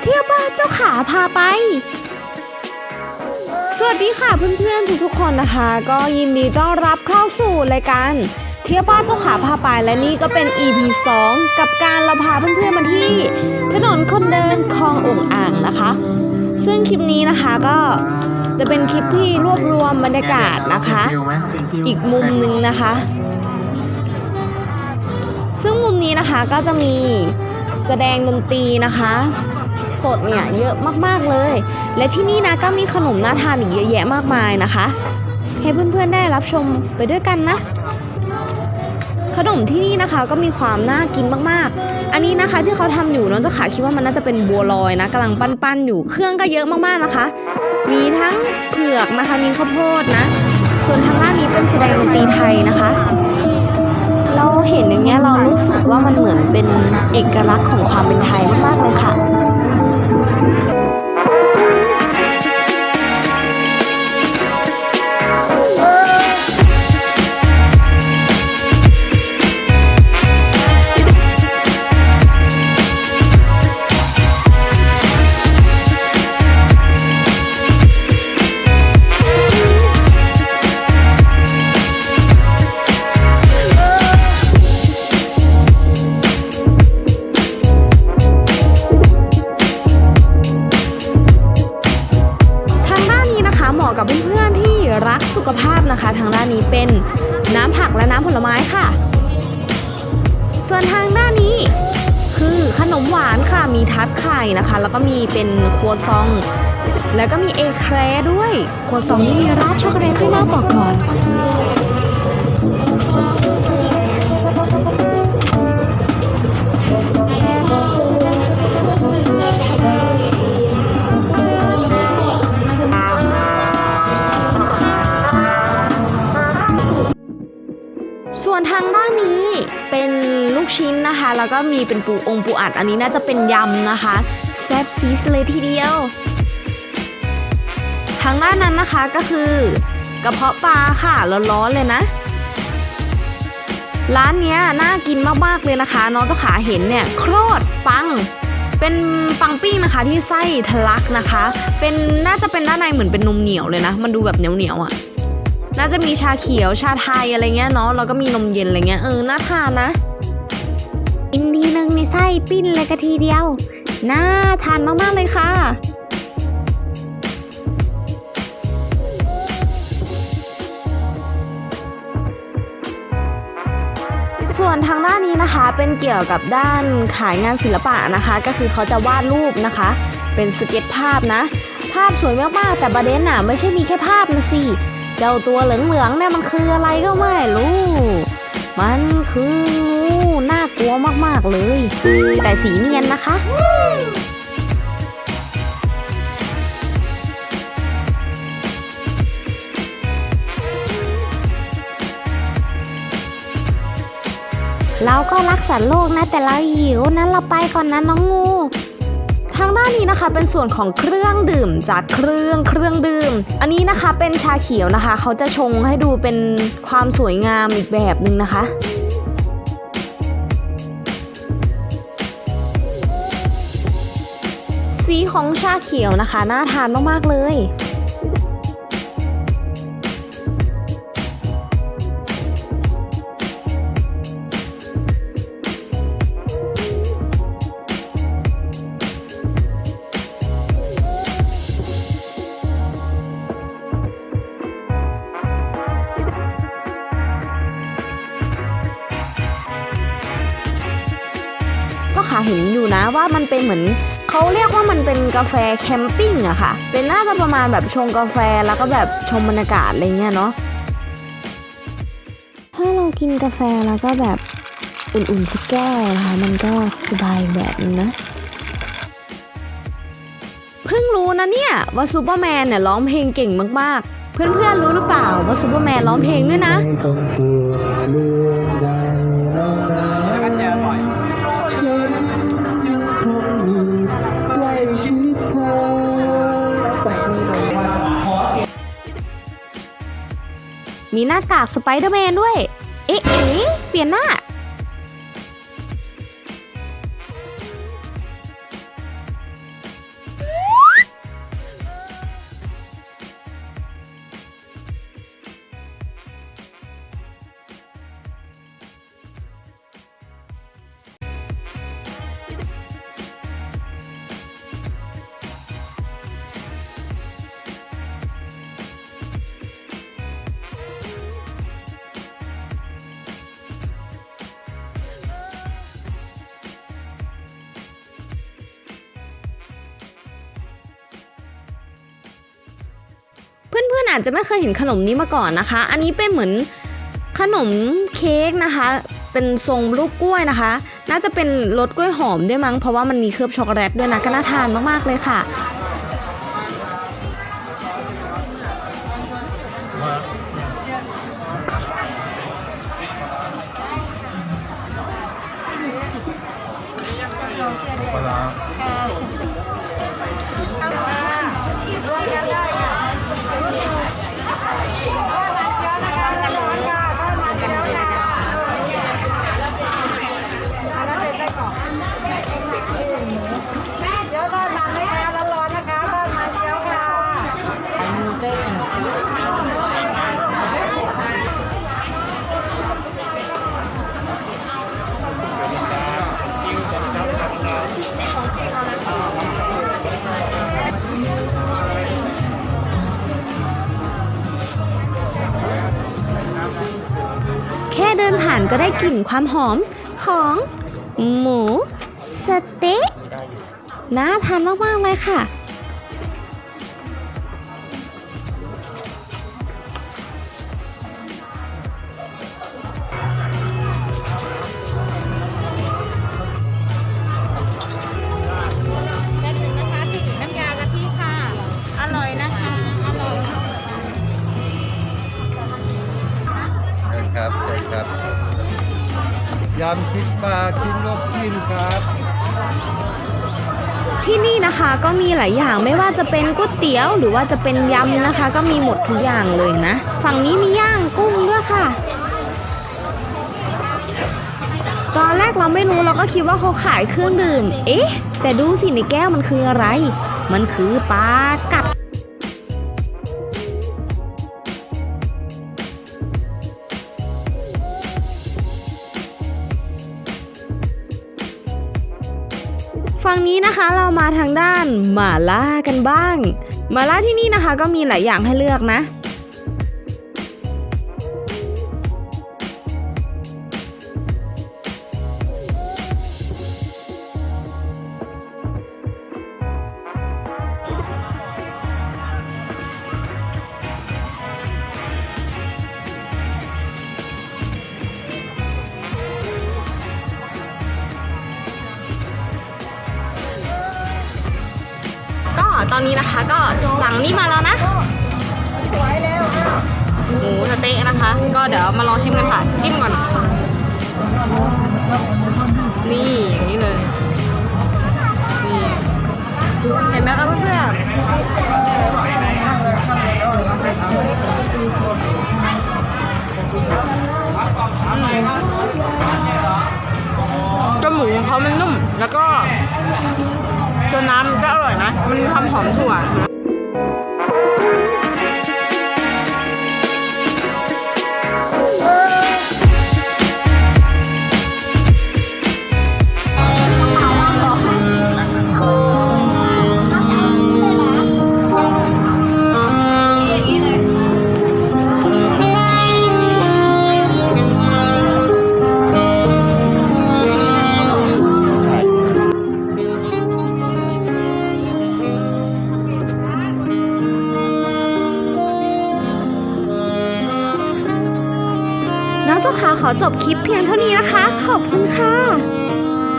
เที่ยวบ้านเจ้าขาพาไป สวัสดีค่ะเพื่อนๆทุกๆคนนะคะ ก็ยินดีต้อนรับเข้าสู่รายการเที่ยวบ้านเจ้าขาพาไปและนี่ก็เป็น EP 2 กับการเราพาเพื่อนๆมาที่ ถนนคนเดินคลององอ่างนะคะ ซึ่งคลิปนี้นะคะก็จะเป็นคลิปที่รวบรวมบรรยากาศนะคะ อีกมุมหนึ่งนะคะ ซึ่งมุมนี้นะคะก็จะมี แสดงดนตรีนะคะ สดเนี่ยเยอะมากๆเลย และที่นี่นะก็มีขนมน่าทานอีกเยอะแยะมากมายนะคะ ให้เพื่อนๆได้รับชมไปด้วยกันนะ ขนมที่นี่นะคะก็มีความน่ากินมากๆ อันนี้นะคะที่เขาทำอยู่น้องเจ้าขาคิดว่ามันน่าจะเป็นบัวลอยนะกำลังปั้นๆอยู่เครื่องก็เยอะมากๆนะคะ มีทั้งเผือกนะคะมีข้าวโพดนะ ส่วนทางด้านนี้เป็นแสดงดนตรีไทยนะคะ เราเห็นอย่างเงี้ยเรารู้สึกว่ามันเหมือนเป็นเอกลักษณ์ของความเป็นไทยมากๆเลยค่ะ มีทัดไข่นะคะ แล้วก็มีเป็นครัวซอง แล้วก็มีเอแครด้วย ครัวซองนี่มีราดช็อกโกแลตด้วยนะบอกก่อนส่วน ชิ้นนะคะ แล้วก็มีเป็นปูองปูอัด อันนี้น่าจะเป็นยำนะคะแซ่บซีสเลยทีเดียวทางด้านนั้นนะคะก็คือกระเพาะปลาค่ะร้อนๆเลยนะ ร้านเนี้ยน่ากินมากๆเลยนะคะ น้องเจ้าขาเห็นเนี่ยโครดปัง เป็นปังปิ้งนะคะที่ไส้ทะลักนะคะ เป็นน่าจะเป็นด้านในเหมือนเป็นนมเหนียวเลยนะ มันดูแบบเหนียวๆอะ่ะน่าจะมีชาเขียวชาไทยอะไรเงี้ยเนาะแล้วก็มีนมเย็นอะไรเงี้ยเออน่าทานนะ อินดีหนึ่งในไส้ปิ้นเลยกะทีเดียว น่าทานมากๆเลยค่ะส่วนทางด้านนี้นะคะเป็นเกี่ยวกับด้านขายงานศิลปะนะคะ ก็คือเขาจะวาดรูปนะคะ เป็นสเก็ตภาพนะ ภาพสวยมากๆแต่ประเด็นน่ะไม่ใช่มีแค่ภาพนะสิ เจ้าตัวเหลืองๆเนี่ยมันคืออะไรก็ไม่รู้ มันคืองูน่ากลัวมากๆเลย แต่สีเนียนนะคะ เราก็รักสัตว์โลกนะแต่เราหิวนั้นเราไปก่อนนะน้องงูางด้านนี้นะคะ เป็นส่วนของเครื่องดื่มจากเครื่องเครื่องดื่ม อันนี้นะคะเป็นชาเขียวนะคะ เขาจะชงให้ดูเป็นความสวยงามอีกแบบหนึ่งนะคะสีของชาเขียวนะคะ น่าทานมาก ๆ เลย เจ้าขาเห็นอยู่นะว่ามันเป็นเหมือนเขาเรียกว่ามันเป็นกาแฟแคมปิ้งอะค่ะ เป็นน่าจะประมาณแบบชงกาแฟแล้วก็แบบชมบรรยากาศอะไรเงี้ยเนาะถ้าเรากินกาแฟแล้วก็แบบอุ่นๆสักแก้วนะคะมันก็สบายแบบนึงนะเพิ่งรู้นะเนี่ยว่าซูเปอร์แมนเนี่ยร้องเพลงเก่งมากๆ เพื่อนๆรู้หรือเปล่าว่าซูเปอร์แมนร้องเพลงด้วยนะ มีหน้ากากสไปเดอร์แมนด้วย เอ๊ะเอ๊ะเปลี่ยนหน้า อนๆอาจจะไม่เคยเห็นขนมนี้มาก่อนนะคะ อันนี้เป็นเหมือนขนมเค้กนะคะ เป็นทรงรูปกล้วยนะคะ น่าจะเป็นรสกล้วยหอมด้วยมั้ง เพราะว่ามันมีเคลือบช็อกโกแลตด้วยนะ ก็น่าทานมากๆเลยค่ะ ก็ได้กลิ่นความหอมของ หมูสเต๊ะน่าทานมาก ๆ เลยค่ะ ยำชิ้นปลาชิ้นลวกจิ้มครับที่นี่นะคะก็มีหลายอย่างไม่ว่าจะเป็นก๋วยเตี๋ยว หรือว่าจะเป็นยำนะคะ ก็มีหมดทุกอย่างเลยนะ ฝั่งนี้มีย่างกุ้งด้วยค่ะ ตอนแรกเราไม่รู้เราก็คิดว่าเขาขายเครื่องดื่ม เอ๊ะ แต่ดูสิในแก้วมันคืออะไร มันคือปลากัด ฝั่งนี้นะคะเรามาทางด้านหม่าล่ากันบ้างหม่าล่าที่นี่นะคะก็มีหลายอย่างให้เลือกนะ ตอนนี้นะคะก็สั่งนี่มาแล้วนะหมูสเต๊ะนะคะ ก็เดี๋ยวมาลองชิมกันค่ะ จิ้มก่อน นี่อย่างนี้เลย นี่ เห็นไหมคะเพื่อนๆ มันมีความหอมถั่ว จบคลิปเพียงเท่านี้นะคะ ขอบคุณค่ะ